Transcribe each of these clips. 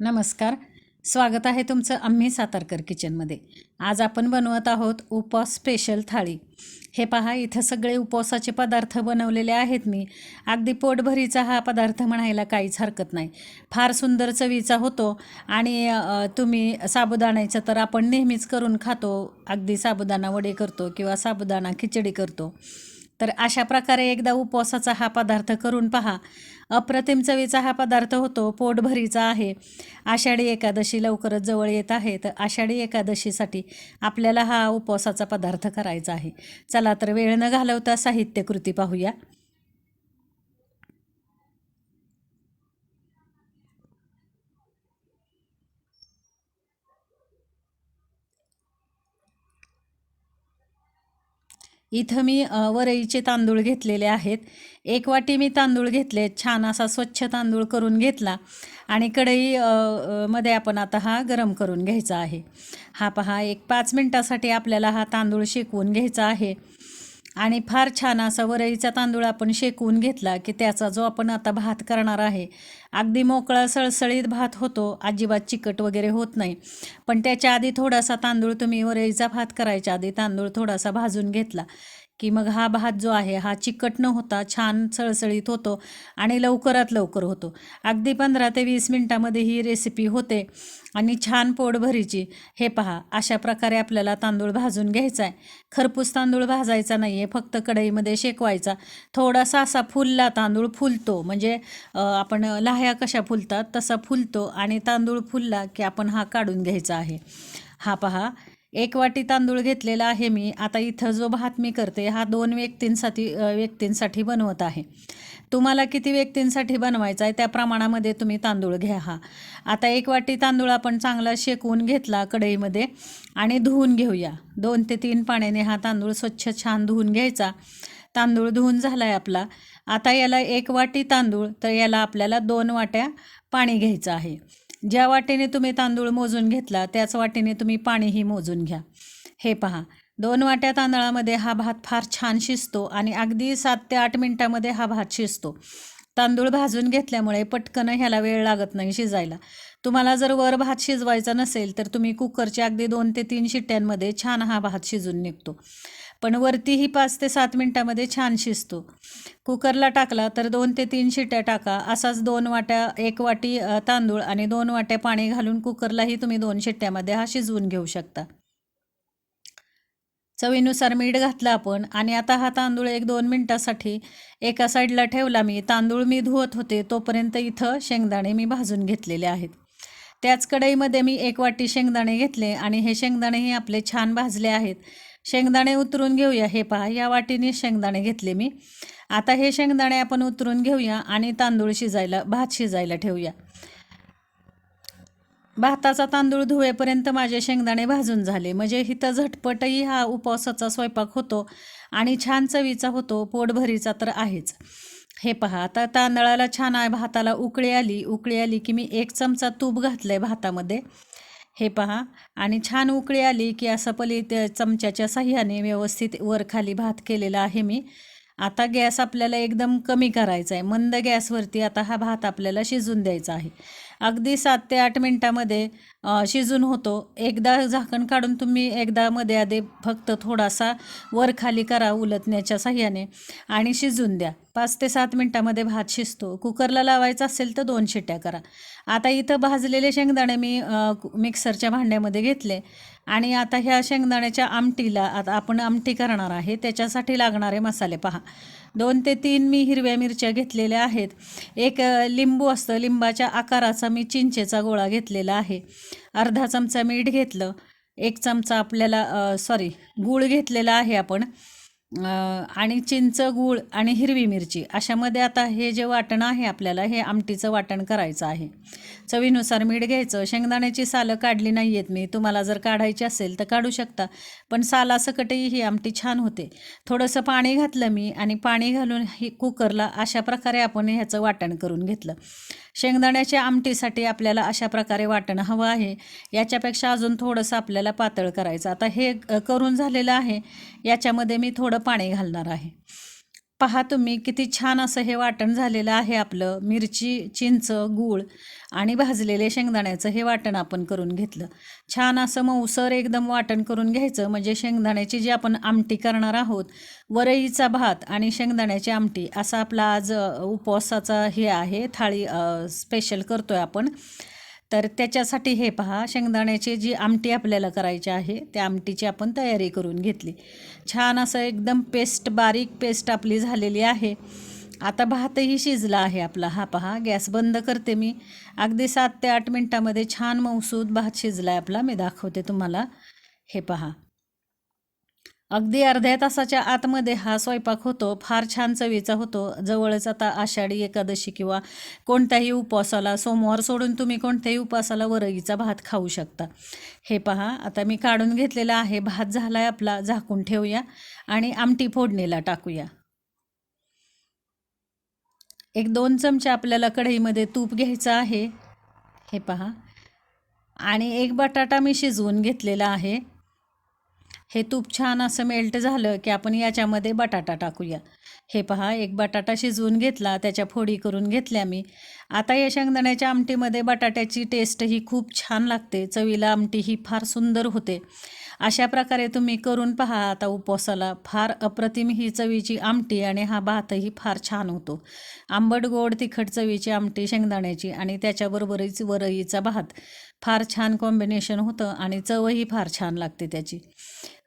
नमस्कार. स्वागत आहे तुमचं आम्ही सातारकर किचनमध्ये. आज आपण बनवत आहोत उपवास स्पेशल थाळी. हे पहा इथं सगळे उपवासाचे पदार्थ बनवलेले आहेत मी. अगदी पोटभरीचा हा पदार्थ म्हणायला काहीच हरकत नाही. फार सुंदर चवीचा होतो आणि तुम्ही साबुदाण्याचं तर आपण नेहमीच करून खातो. अगदी साबुदाणा वडे करतो किंवा साबुदाणा खिचडी करतो. तर अशा प्रकारे एकदा उपवासाचा हा पदार्थ करून पहा. अप्रतिम चवीचा हा पदार्थ होतो पोटभरीचा आहे. आषाढी एकादशी लवकरच जवळ येत आहे तर आषाढी एकादशीसाठी आपल्याला हा उपवासाचा पदार्थ करायचा आहे. चला तर वेळ न घालवता साहित्यकृती पाहूया. इथं मी वरईचे तांदूळ घेतलेले आहेत. एक वाटी मी तांदूळ घेतले. छान असा स्वच्छ तांदूळ करून घेतला. आणि कढई मध्ये आपण आता हा गरम करून घ्यायचा आहे. हा पहा एक पाच मिनटासाठी आपल्याला हा तांदूळ शेकवून घ्यायचा आहे. आणि फार छान असा वरईचा तांदूळ आपण शेकवून घेतला की त्याचा जो आपण आता भात करणार आहे अगदी मोकळा सळसळीत भात होतो अजिबात चिकट वगैरे होत नाही. पण त्याच्या आधी थोडासा तांदूळ तुम्ही वरईचा भात करायच्या आधी तांदूळ थोडासा भाजून घेतला. की मग हा भात जो आहे हा चिकट न होता छान सळसळीत होतो आणि लवकरात लवकर होतो. अगदी पंधरा ते वीस मिनटामध्ये ही रेसिपी होते आणि छान पोटभरीची हे पहा अशा प्रकारे आपल्याला तांदूळ भाजून घ्यायचा आहे खरपूस तांदूळ भाजायचा नाही आहे फक्त कढईमध्ये शेकवायचा. थोडासा असा फुलला तांदूळ फुलतो म्हणजे आपण लाह्या कशा फुलतात तसा फुलतो आणि तांदूळ फुलला की आपण हा काढून घ्यायचा आहे. हा पहा एक वाटी तांदूळ घेतलेला आहे मी. आता इथं जो भात मी करते हा दोन व्यक्तींसाठी व्यक्तींसाठी बनवत आहे. तुम्हाला किती व्यक्तींसाठी बनवायचा आहे त्या प्रमाणामध्ये तुम्ही तांदूळ घ्या हा. आता एक वाटी तांदूळ आपण चांगला शेकवून घेतला कढईमध्ये आणि धुवून घेऊया. दोन ते तीन पाण्याने हा तांदूळ स्वच्छ छान धुवून घ्यायचा. तांदूळ धुवून झाला आहे आपला. आता याला एक वाटी तांदूळ तर याला आपल्याला दोन वाट्या पाणी घ्यायचं आहे. ज्या वाटेने तुम्ही तांदूळ मोजून घेतला त्याच वाटेने तुम्ही पाणीही मोजून घ्या. हे पहा दोन वाट्या तांदळामध्ये हा भात फार छान शिजतो आणि अगदी सात ते आठ मिनटामध्ये हा भात शिजतो. तांदूळ भाजून घेतल्यामुळे पटकन ह्याला वेळ लागत नाही शिजायला. तुम्हाला जर वर भात शिजवायचा नसेल तर तुम्ही कुकरच्या अगदी दोन ते तीन शिट्ट्यांमध्ये छान हा भात शिजून निघतो. पण वरतीही पाच ते सात मिनटामध्ये छान शिजतो. कुकरला टाकला तर दोन ते तीन शिट्ट्या टाका. असाच दोन वाट्या एक वाटी तांदूळ आणि दोन वाट्या पाणी घालून कुकरलाही तुम्ही दोन शिट्ट्यामध्ये हा शिजवून घेऊ शकता. चवीनुसार मीठ घातलं आपण आणि आता हा तांदूळ एक दोन मिनटासाठी एका साईडला ठेवला मी. तांदूळ मी धुवत होते तोपर्यंत इथं शेंगदाणे मी भाजून घेतलेले आहेत. त्याच कढईमध्ये मी एक वाटी शेंगदाणे घेतले आणि हे शेंगदाणेही आपले छान भाजले आहेत. शेंगदाणे उतरून घेऊया. हे पहा या वाटीने शेंगदाणे घेतले मी. आता हे शेंगदाणे आपण उतरून घेऊया आणि तांदूळ शिजायला भात शिजायला ठेवूया. भाताचा तांदूळ धुवेपर्यंत माझे शेंगदाणे भाजून झाले. म्हणजे इथं झटपटही हा उपवासाचा स्वयंपाक होतो आणि छान चवीचा होतो पोटभरीचा तर आहेच. हे पहा आता तांदळाला छान आहे भाताला उकळी आली. उकळी आली की मी एक चमचा तूप घातलं आहे भातामध्ये. हे पहा. आणि छान उकळी आली की असं पली त्या चमच्याच्या साह्याने व्यवस्थित वर खाली भात केलेला आहे मी. आता गॅस आपल्याला एकदम कमी करायचा आहे. मंद गॅसवरती आता हा भात आपल्याला शिजून द्यायचा आहे. अगदी सात ते आठ मिनटामध्ये शिजून होतो. एकदा झाकण काढून तुम्ही एकदा मध्ये आधी फक्त थोडासा वर खाली करा उलटण्याच्या साह्याने आणि शिजून द्या. पाच ते सात मिनटामध्ये भात शिजतो. कुकरला लावायचा असेल तर दोन शिट्ट्या करा. आता इथं भाजलेले शेंगदाणे मी कु- मिक्सरच्या भांड्यामध्ये घेतले. आणि आता ह्या शेंगदाण्याच्या आमटीला आता आपण आमटी करणार आहे. त्याच्यासाठी लागणारे मसाले पहा. दोन ते तीन मी हिरव्या मिरच्या घेतलेल्या आहेत. एक लिंबू असतं. लिंबाच्या आकाराचा मी चिंचेचा गोळा घेतलेला आहे. अर्धा चमचा मीठ घेतलं. एक चमचा आपल्याला सॉरी गूळ घेतलेला आहे आपण. आणि चिंच गूळ आणि हिरवी मिरची अशामध्ये आता हे जे वाटण आहे आपल्याला हे आमटीचं वाटण करायचं आहे. चवीनुसार मीठ घ्यायचं. शेंगदाण्याची सालं काढली नाही आहेत मी. तुम्हाला जर काढायची असेल तर काढू शकता. पण सालासकटही ही आमटी छान होते. थोडंसं पाणी घातलं मी आणि पाणी घालून ही कुकरला अशा प्रकारे आपण ह्याचं वाटण करून घेतलं. शेंगदाण्याच्या आमटीसाठी आपल्याला अशा प्रकारे वाटण हवं आहे. याच्यापेक्षा अजून थोडंसं आपल्याला पातळ करायचं. आता हे करून झालेलं आहे. याच्यामध्ये मी थोडं पाणी घालणार आहे. पहा तुम्ही किती छान असं हे वाटण झालेलं आहे आपलं. मिरची चिंच गूळ आणि भाजलेले शेंगदाण्याचं हे वाटण आपण करून घेतलं. छान असं मऊसर एकदम वाटण करून घ्यायचं. म्हणजे शेंगदाण्याची जी आपण आमटी करणार आहोत वरईचा भात आणि शेंगदाण्याची आमटी असा आपला आज उपवासाचा हे आहे. थाळी स्पेशल करतो आहे आपण. तर त्याच्यासाठी हे पहा शेंगदाण्याची जी आमटी आपल्याला करायची आहे त्या आमटीची आपण तयारी करून घेतली. छान असं एकदम पेस्ट बारीक पेस्ट आपली झालेली आहे. आता भातही शिजला आहे आपला. हा पहा गॅस बंद करते मी. अगदी सात ते आठ मिनटामध्ये छान मऊसूद भात शिजला आहे आपला. मी दाखवते तुम्हाला. हे पहा. अगदी अर्ध्या तासाच्या आतमध्ये हा स्वयंपाक होतो फार छान चवीचा होतो. जवळच आता आषाढी एकादशी किंवा कोणत्याही उपवासाला सोमवार सोडून तुम्ही कोणत्याही उपवासाला वरईचा भात खाऊ शकता. हे पहा आता मी काढून घेतलेला आहे. भात झाला आहे आपला झाकून ठेवूया आणि आमटी फोडणीला टाकूया. एक दोन चमचे आपल्याला कढईमध्ये तूप घ्यायचं आहे. हे पहा. आणि एक बटाटा मी शिजवून घेतलेला आहे. हे तूप छान असं मेल्ट झालं की आपण याच्यामध्ये बटाटा टाकूया. हे पहा एक बटाटा शिजवून घेतला त्याच्या फोडी करून घेतल्या मी. आता या शेंगदाण्याच्या आमटीमध्ये बटाट्याची टेस्ट ही खूप छान लागते. चवीला आमटी ही फार सुंदर होते. अशा प्रकारे तुम्ही करून पहा. आता उपवासाला फार अप्रतिम ही चवीची आमटी आणि हा भातही फार छान होतो. आंबट गोड तिखट चवीची आमटी शेंगदाण्याची आणि त्याच्याबरोबरच वरईचा भात. फार छान कॉम्बिनेशन होतं आणि चवही फार छान लागते त्याची.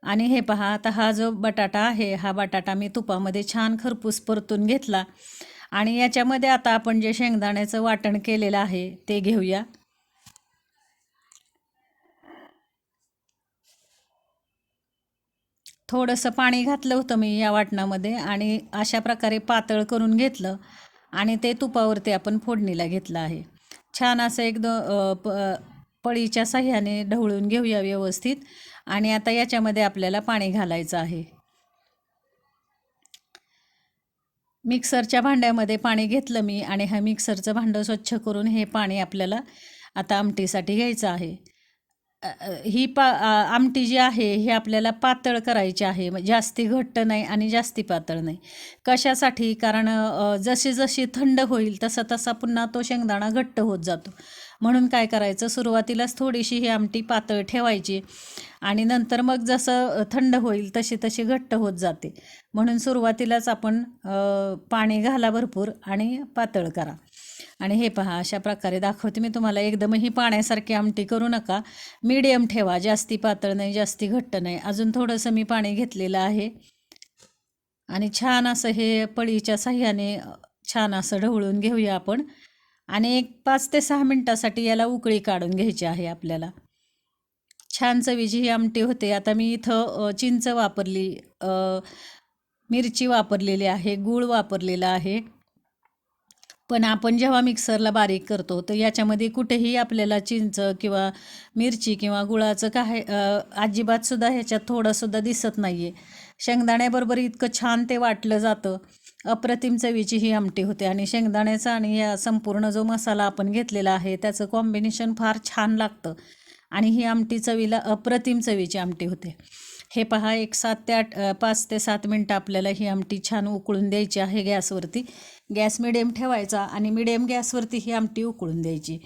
आणि हे पहा आता हा जो बटाटा आहे हा बटाटा मी तुपामध्ये छान खरपूस परतून घेतला. आणि याच्यामध्ये आता आपण जे शेंगदाण्याचं वाटण केलेलं आहे ते घेऊया. थोडंसं पाणी घातलं होतं मी या वाटणामध्ये आणि अशा प्रकारे पातळ करून घेतलं आणि ते तुपावरती आपण फोडणीला घेतलं आहे. छान असं एकदम प पळीच्या साह्याने ढवळून घेऊया व्यवस्थित. आणि आता याच्यामध्ये आपल्याला पाणी घालायचं आहे. मिक्सरच्या भांड्यामध्ये पाणी घेतलं मी आणि हा मिक्सरचं भांडं स्वच्छ करून हे पाणी आपल्याला आता आमटीसाठी घ्यायचं आहे. ही पा आमटी जी आहे ही आपल्याला पातळ करायची आहे. म्हणजे जास्ती घट्ट नाही आणि जास्ती पातळ नाही. कशासाठी? कारण जशी जशी थंड होईल तसा तसा पुन्हा तो शेंगदाणा घट्ट होत जातो. म्हणून काय करायचं? सुरुवातीलाच थोडीशी ही आमटी पातळ ठेवायची आणि नंतर मग जसं थंड होईल तशी तशी घट्ट होत जाते. म्हणून सुरुवातीलाच आपण पाणी घाला भरपूर आणि पातळ करा. आणि हे पहा अशा प्रकारे दाखवते मी तुम्हाला. एकदमही पाण्यासारखी आमटी करू नका. मीडियम ठेवा जास्ती पातळ नाही जास्ती घट्ट नाही. अजून थोडंसं मी पाणी घेतलेलं आहे. आणि छान असं हे पळीच्या साह्याने छान असं ढवळून घेऊया आपण. आणि एक पाच ते सहा मिनटासाठी याला उकळी काढून घ्यायची आहे आपल्याला. छान चवीची ही आमटी होते. आता मी इथं चिंच वापरली मिरची वापरलेली आहे गूळ वापरलेला आहे. पण आपण जेव्हा मिक्सरला बारीक करतो तर याच्यामध्ये कुठेही आपल्याला चिंच किंवा मिरची किंवा गुळाचं काय अजिबातसुद्धा ह्याच्यात थोडंसुद्धा दिसत नाही आहे शेंगदाण्याबरोबर इतकं छान ते वाटलं जातं. अप्रतिम चवीची ही आमटी होते आणि शेंगदाण्याचा आणि या संपूर्ण जो मसाला आपण घेतलेला आहे त्याचं कॉम्बिनेशन फार छान लागतं. आणि ही आमटी चवीला अप्रतिम चवीची आमटी होते. हे पहा एक सात ते आठ पाच ते सात मिनटं आपल्याला ही आमटी छान उकळून द्यायची आहे गॅसवरती. गॅस मिडियम ठेवायचा आणि मिडियम गॅसवरती ही आमटी उकळून द्यायची.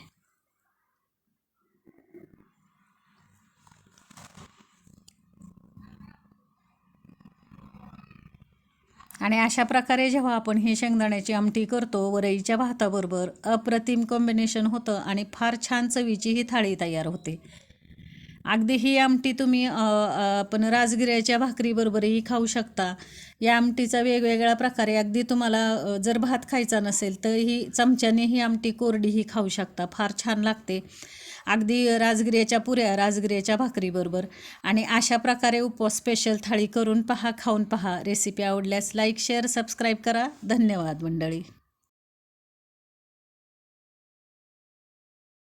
आणि अशा प्रकारे जेव्हा आपण ही शेंगदाण्याची आमटी करतो वरईच्या भाताबरोबर अप्रतिम कॉम्बिनेशन होतं आणि फार छान चवीची ही थाळी तयार होते. अगदी ही आमटी तुम्ही आपण राजगिऱ्याच्या भाकरीबरोबरही खाऊ शकता. या आमटीचा वेगवेगळ्या प्रकारे अगदी तुम्हाला जर भात खायचा नसेल तर ही चमच्याने ही आमटी कोरडीही खाऊ शकता. फार छान लागते. अगदी राजगिऱ्याच्या पुऱ्या राजगिऱ्याच्या भाकरीबरोबर. आणि अशा प्रकारे उपवास स्पेशल थाळी करून पहा खाऊन पहा. रेसिपी आवडल्यास लाईक शेअर सबस्क्राईब करा. धन्यवाद मंडळी.